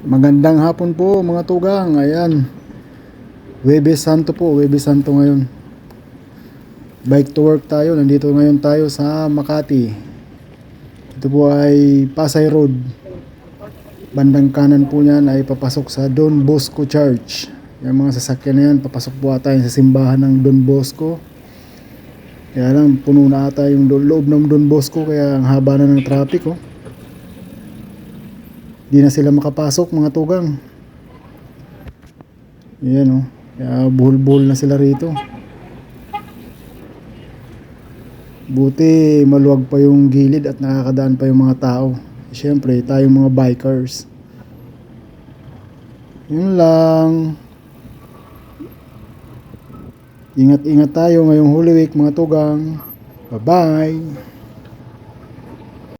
Magandang hapon po mga tugang. Ayan. Webes Santo po. Webes Santo ngayon. Bike to work tayo. Nandito ngayon tayo sa Makati. Ito po ay Pasay Road. Bandang kanan po niyan ay papasok sa Don Bosco Church. Yung mga sasakyan na yan, papasok po ata sa simbahan ng Don Bosco. Kaya lang, puno na ata yung loob ng Don Bosco, kaya ang haba na ng traffic, oh. Di na sila makapasok, mga tugang. Yan, oh. Kaya buhol-buhol na sila rito. Buti maluwag pa yung gilid at nakakadaan pa yung mga tao. Siyempre, tayong mga bikers. Yun lang. Ingat-ingat tayo ngayong Holy Week mga tugang. Bye-bye.